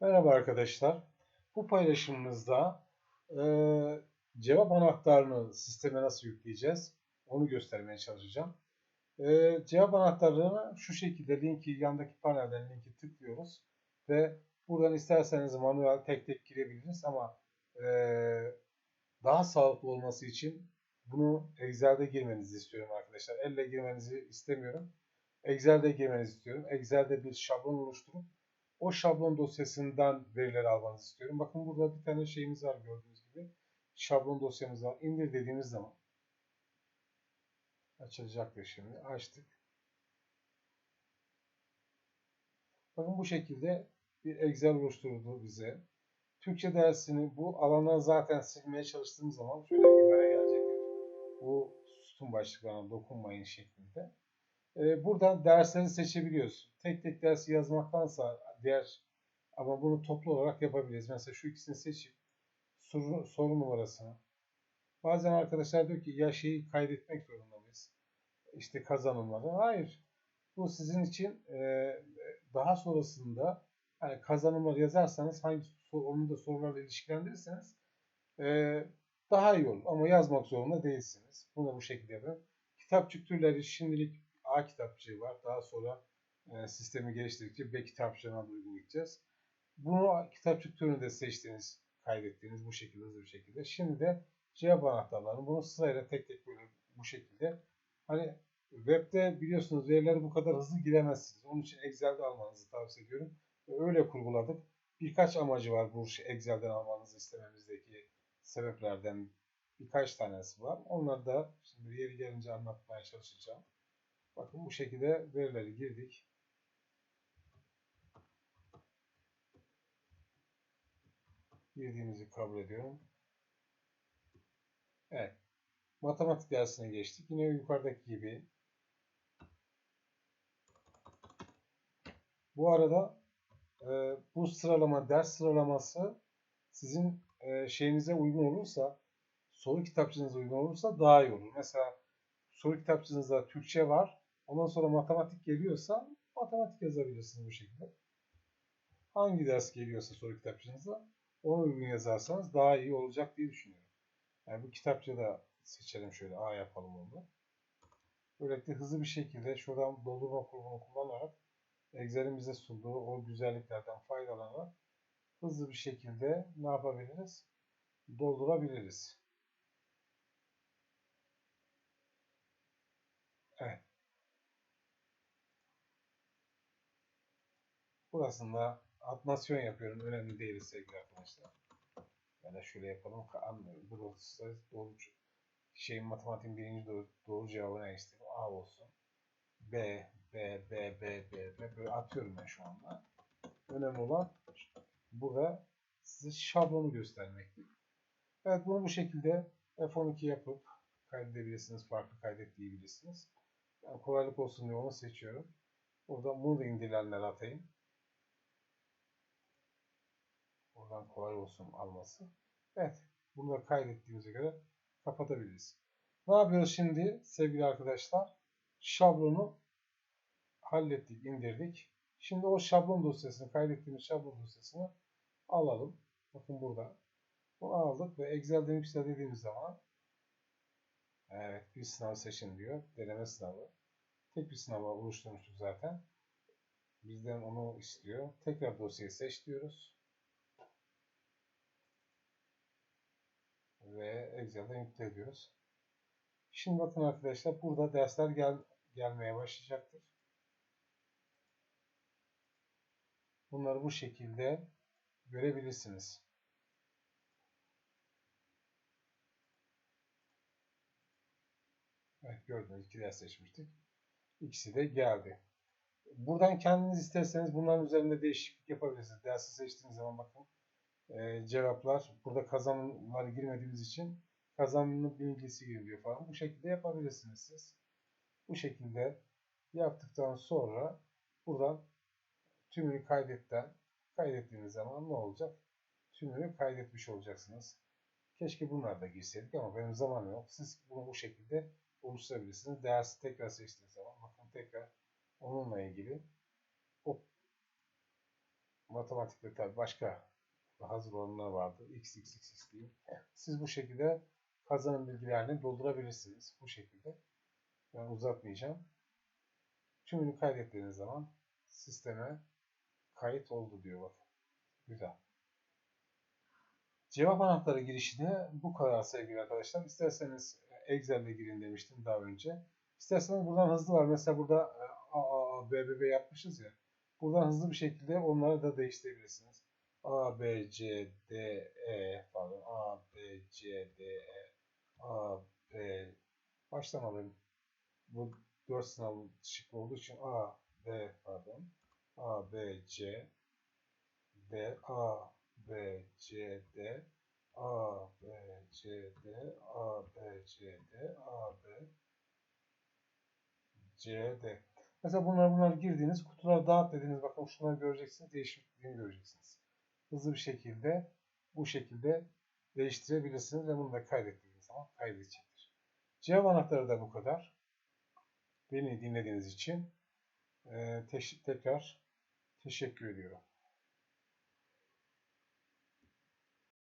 Merhaba arkadaşlar. Bu paylaşımımızda eee, cevap anahtarını sisteme nasıl yükleyeceğiz onu göstermeye çalışacağım. Eee, cevap anahtarlarına şu şekilde linki yandaki panelden linki tıklıyoruz ve buradan isterseniz manuel tek tek girebiliriz ama eee, daha sağlıklı olması için bunu Excel'de girmenizi istiyorum arkadaşlar. Elle girmenizi istemiyorum. Excel'de girmenizi istiyorum. Excel'de bir şablon oluşturup o şablon dosyasından verileri almanızı istiyorum. Bakın burada bir tane şeyimiz var gördüğünüz gibi. Şablon dosyamız var. İndir dediğimiz zaman açılacaktır şimdi. Açtık. Bakın bu şekilde bir Excel oluşturdu bize. Türkçe dersini bu alana zaten silmeye çalıştığım zaman şöyle ibare gelecektir. Bu sütun başlıklarına dokunmayın şeklinde. Ee, buradan dersleri seçebiliyoruz. Tek tek dersi yazmaktansa diğer ama bunu toplu olarak yapabiliriz. Mesela şu ikisini seçip soru, soru numarasını. Bazen arkadaşlar diyor ki ya şeyi kaydetmek zorunda mıyız? İşte kazanımları. Hayır. Bu sizin için e, daha sonrasında yani kazanımları yazarsanız hangi onu da sorularla ilişkilendirirseniz e, daha iyi olur. Ama yazmak zorunda değilsiniz. Bunu bu şekilde yapın. Kitapçık türleri şimdilik A kitapçığı var. Daha sonra e, sistemi geliştirdikçe B kitapçığına da uygulayacağız. Bunu kitapçık türünü de seçtiğiniz, kaydettiğiniz bu şekilde hızlı bir şekilde. Şimdi de cevap anahtarlarını bunu sırayla tek tek böyle bu şekilde. Hani webde biliyorsunuz verileri bu kadar hızlı giremezsiniz. Onun için Excel'de almanızı tavsiye ediyorum. Öyle kurguladık. Birkaç amacı var bu Excel'den almanızı istememizdeki sebeplerden birkaç tanesi var. Onları da şimdi yeri gelince anlatmaya çalışacağım. Bakın bu şekilde verileri girdik. Girdiğimizi kabul ediyorum. Evet. Matematik dersine geçtik. Yine yukarıdaki gibi. Bu arada e, bu sıralama, ders sıralaması sizin e, şeyinize uygun olursa, soru kitapçınıza uygun olursa daha iyi olur. Mesela soru kitapçınızda Türkçe var. Ondan sonra matematik geliyorsa matematik yazabilirsiniz bu şekilde. Hangi ders geliyorsa soru kitapçınıza ona uygun yazarsanız daha iyi olacak diye düşünüyorum. Yani bu kitapçı da seçelim şöyle A yapalım onu. Böylelikle hızlı bir şekilde şuradan doldurma kurulunu kullanarak Excel'in bize sunduğu o güzelliklerden faydalanarak hızlı bir şekilde ne yapabiliriz? Doldurabiliriz. Evet. Burasında atmasyon yapıyorum. Önemli değil sevgili arkadaşlar. Ya da şöyle yapalım. Burası doğru şeyin matematiğin birinci doğru, doğru cevabı ne istedim? A olsun. B, B, B, B, B, B. Böyle atıyorum ben şu anda. Önemli olan burada size şablonu göstermektir. Evet bunu bu şekilde F12 yapıp kaydedebilirsiniz. Farklı kaydet diyebilirsiniz. Ben kolaylık olsun diye onu seçiyorum. Burada bunu da indirilenler atayım. Oradan kolay olsun alması. Evet. Bunları kaydettiğimize göre kapatabiliriz. Ne yapıyoruz şimdi sevgili arkadaşlar? Şablonu hallettik, indirdik. Şimdi o şablon dosyasını, kaydettiğimiz şablon dosyasını alalım. Bakın burada. Bunu aldık ve Excel'den yüksel dediğimiz zaman evet bir sınav seçin diyor. Deneme sınavı. Tek bir sınava oluşturmuştuk zaten. Bizden onu istiyor. Tekrar dosyayı seç diyoruz. Ve Excel'den yükle ediyoruz. Şimdi bakın arkadaşlar burada dersler gel gelmeye başlayacaktır. Bunları bu şekilde görebilirsiniz. Evet gördünüz iki ders seçmiştik. İkisi de geldi. Buradan kendiniz isterseniz bunların üzerinde değişiklik yapabilirsiniz. Dersi seçtiğiniz zaman bakın e, cevaplar burada kazanımları girmediğimiz için kazanımın bilgisi giriliyor falan. Bu şekilde yapabilirsiniz siz. Bu şekilde yaptıktan sonra buradan tümünü kaydetten kaydettiğiniz zaman ne olacak? Tümünü kaydetmiş olacaksınız. Keşke bunlar da girseydik ama benim zamanım yok. Siz bunu bu şekilde oluşturabilirsiniz. Dersi tekrar seçtiğiniz zaman bakın tekrar onunla ilgili o matematikte tabii başka hazır olanlar vardır. X, X, X, X diyeyim. Siz bu şekilde kazanım bilgilerini doldurabilirsiniz. Bu şekilde. Ben uzatmayacağım. Tümünü kaydettiğiniz zaman sisteme kayıt oldu diyor bak. Güzel. Cevap anahtarı girişi de bu kadar sevgili arkadaşlar. İsterseniz Excel'de girin demiştim daha önce. İsterseniz buradan hızlı var. Mesela burada e, A, B, B, B yapmışız ya. Buradan hızlı bir şekilde onları da değiştirebilirsiniz. A, B, C, D, E pardon. A, B, C, D, E, A, B baştan alayım. Bu 4 sınav şıklı olduğu için A, B pardon. A, B, C, D, A, B, C, D, A, B, C, D, A, B, C, D, A, B, C, D. Mesela bunlar bunlar girdiğiniz kutulara dağıt dediğiniz bakın şunları göreceksiniz. Değişikliğini göreceksiniz. Hızlı bir şekilde bu şekilde değiştirebilirsiniz ve bunu da kaydettiğiniz zaman kaydedecektir. Cevap anahtarı da bu kadar. Beni dinlediğiniz için tekrar teşekkür ediyorum.